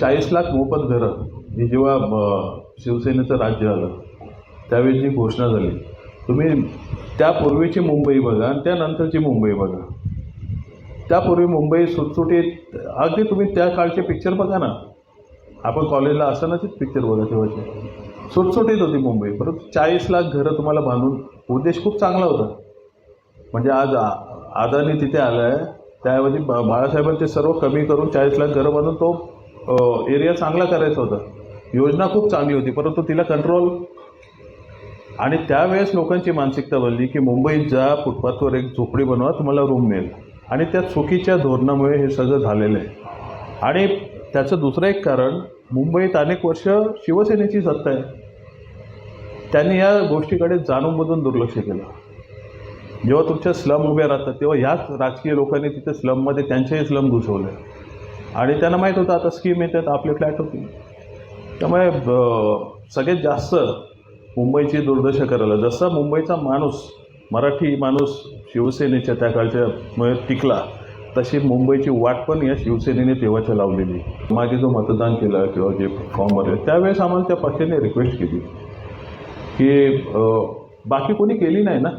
चाळीस लाख मोफत घरं. हे जेव्हा शिवसेनेचं राज्य आलं त्यावेळी जी घोषणा झाली तुम्ही त्यापूर्वीची मुंबई बघा आणि त्यानंतरची मुंबई बघा. त्यापूर्वी मुंबई सुटसुटीत अगदी तुम्ही त्या काळचे पिक्चर बघा ना. आपण कॉलेजला असतानाचेच पिक्चर बघा तेव्हाचे. सुटसुटीत होती मुंबई. परंतु चाळीस लाख घरं तुम्हाला बांधून उद्देश खूप चांगला होता. म्हणजे आज आदानी तिथे आलं आहे त्याऐवजी बा बाळासाहेबांचे सर्व कमी करून चाळीस लाख घरं बांधून तो एरिया चांगला करायचा होता. योजना खूप चांगली होती परंतु तिला कंट्रोल आणि त्यावेळेस लोकांची मानसिकता बनली की मुंबईत जा फुटपाथवर एक झोपडी बनवा तुम्हाला रूम मिळेल. आणि त्या चुकीच्या धोरणामुळे हे सगळं झालेलं आहे. आणि त्याचं दुसरं एक कारण मुंबईत अनेक वर्ष शिवसेनेची सत्ता आहे. त्यांनी या गोष्टीकडे जाणूनमधून दुर्लक्ष केलं. जेव्हा तुमच्या स्लम उभ्या राहतात तेव्हा ह्याच राजकीय लोकांनी तिथे स्लममध्ये त्यांचेही स्लम घुसवले आणि त्यांना माहीत होतं आता स्कीम येतात आपले फ्लॅट होतील त्यामुळे सगळ्यात जास्त मुंबईची दुर्दशा करायला जसा मुंबईचा माणूस मराठी माणूस शिवसेनेच्या त्या काळच्या टिकला तशी मुंबईची वाट पण या शिवसेनेने तेव्हाच्या लावलेली. मागे जो मतदान केलं किंवा जे फॉर्म भरले त्यावेळेस आम्हाला त्या पक्षाने रिक्वेस्ट केली. की बाकी कोणी केली नाही ना?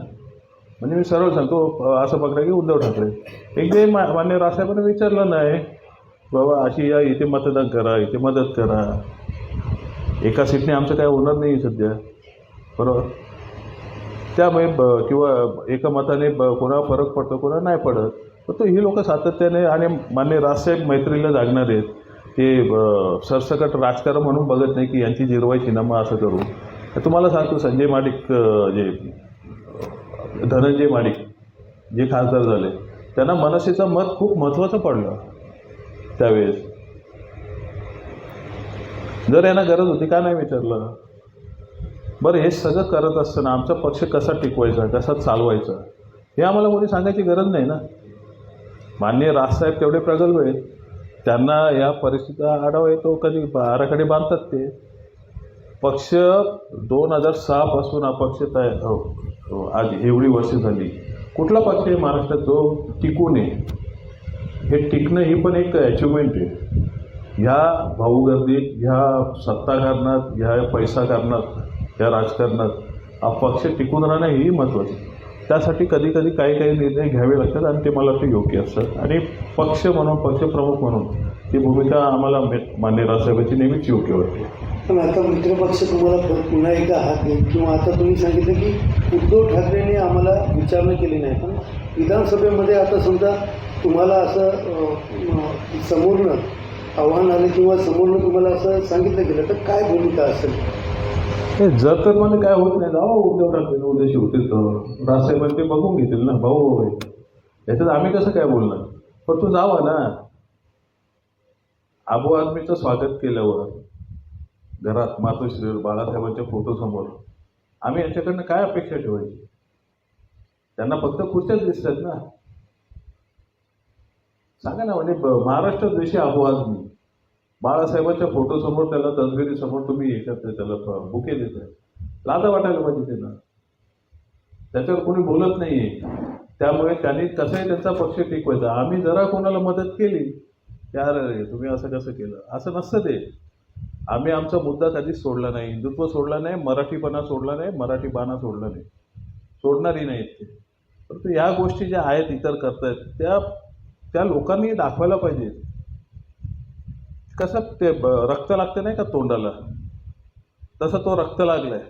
म्हणजे मी सरळ सांगतो असं बघा की उद्धव ठाकरे. एकदा मा मान्य रासाहेबांना विचारलं नाही. बाबा अशी या इथे मतदान करा इथे मदत करा. एका सीटने आमचं काय होणार नाही सध्या. बरोबर? त्यामुळे ब- किंवा एका मताने ब कोणा फरक पडतो कोणा नाही पडत. तर ही लोक सातत्याने आणि मान्य राजसाहेब मैत्रीला जागणार आहेत. ते ब- सरसकट राजकारण म्हणून बघत नाही की यांची जिरवाई ना असं करू तुम्हाला सांगतो संजय माडिक जे धनंजय माडिक जे खासदार झाले त्यांना मनसेचं मत खूप महत्त्वाचं पडलं. त्यावेळेस. जर यांना गरज होती का नाही विचारलं? बरं हे सगळं करत असताना आमचा पक्ष कसा टिकवायचा कसा चालवायचा हे आम्हाला कोणी सांगायची गरज नाही ना? माननीय राजसाहेब तेवढे प्रगल्भ आहेत. त्यांना या परिस्थितीचा आढावा येतो कधी आराखडे बांधतात ते. पक्ष दोन हजार सहापासून हा पक्ष तयार हो, हो, आज एवढी वर्ष झाली. कुठला पक्ष आहे महाराष्ट्रात जो टिकून आहे? हे टिकणं ही पण एक अचिव्हमेंट आहे. ह्या भाऊगर्दीत ह्या सत्ता कारणात ह्या पैसा कारणात ह्या राजकारणात हा पक्ष टिकून राहणं हेही महत्त्वाचं त्यासाठी कधी कधी काही काही निर्णय घ्यावे लागतात आणि ते मला वाटतं योग्य असतात. आणि पक्ष म्हणून पक्षप्रमुख म्हणून ती भूमिका आम्हाला मे- मान्य राजसाहेबांची नेहमीच योग्य वाटते. पण आता मित्रपक्ष तुम्हाला पुन्हा एकदा हात देईल. किंवा आता तुम्ही सांगितलं की उद्धव ठाकरेंनी आम्हाला विचारणा केली नाही. पण विधानसभेमध्ये आता समजा तुम्हाला असं समोरनं आव्हान आलं किंवा समोरनं तुम्हाला असं सांगितलं गेलं तर काय भूमिका असेल? हे जर तर मला काय होत नाही. जाऊ उद्धव ठाकरे उद्याशी होतील तर. राजसाहेबांनी ते बघून घेतील ना. भाऊ. याच्यात आम्ही कसं काय बोलणार? पण तू जावा ना. आबू आदमीचं स्वागत केल्यावर घरात मातोश्रीवर बाळासाहेबांच्या फोटोसमोर. आम्ही यांच्याकडनं काय अपेक्षा ठेवायची? त्यांना फक्त खुर्च्याच दिसतात ना? सांगा ना म्हणजे महाराष्ट्र देशी आज मी बाळासाहेबांच्या फोटोसमोर त्याला तसबिरीसमोर तुम्ही एकत्र त्याला बुके देताय लादा वाटायला पाहिजे त्यांना. त्याच्यावर कोणी बोलत नाहीये. त्यामुळे त्यांनी कसंही त्यांचा पक्ष टिकवायचा. आम्ही जरा कोणाला मदत केली. यार अरे तुम्ही असं कसं केलं? असं नसतं ते. आम्ही आमचा मुद्दा कधीच सोडला नाही. हिंदुत्व सोडला नाही मराठीपणा सोडला नाही मराठी बाणा सोडला नाही. सोडणारही नाहीत ते. परंतु या गोष्टी ज्या आहेत इतर करतायत त्या त्या लोकांनी दाखवायला पाहिजे कसं ते रक्त लागतं नाही का तोंडाला? तसं तो रक्त लागलाय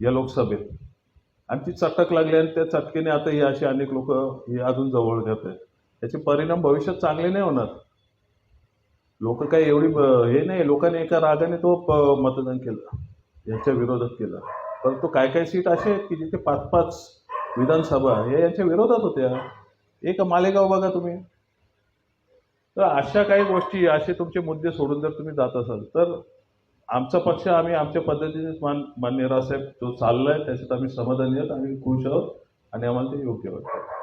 या लोकसभेत. आणि ती चटक लागली आणि त्या चटकेने आता ही अशी अनेक लोक ही अजून जवळ घेत आहेत. त्याचे परिणाम भविष्यात चांगले नाही होणार. लोक काही एवढी हे नाही लोकांनी एका रागाने तो मतदान केलं यांच्या विरोधात केलं. परंतु काय काय सीट असे आहेत की जिथे पाच पाच विधानसभा हे यांच्या विरोधात होत्या. एक मालेगाव बघा तुम्ही. तर अशा काही गोष्टी असे तुमचे मुद्दे सोडून जर तुम्ही जात असाल तर आमचा पक्ष आम्ही आमच्या पद्धतीने मान मान्य रासाहेब जो चाललाय त्याच्यात आम्ही समाधानी आहोत आम्ही खुश आहोत आणि आम्हाला ते योग्य वाटतं.